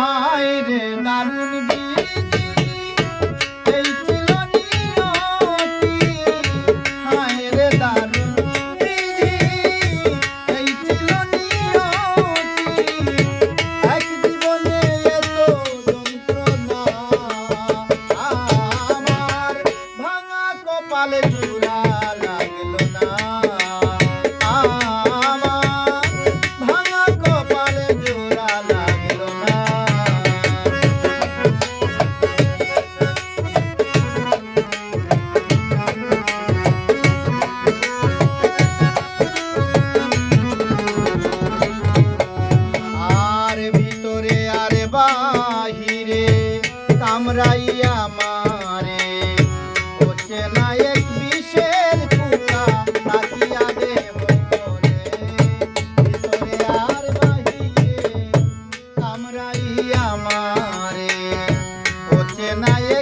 হায় রে দারুণ Naya.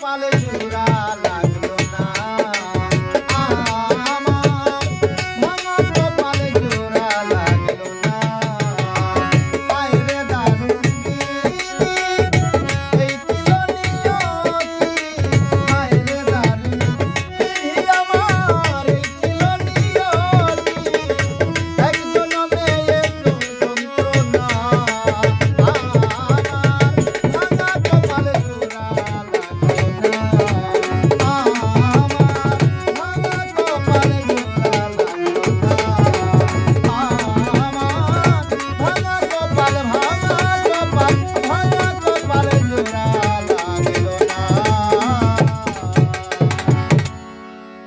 কপালে চূড়া লাগল।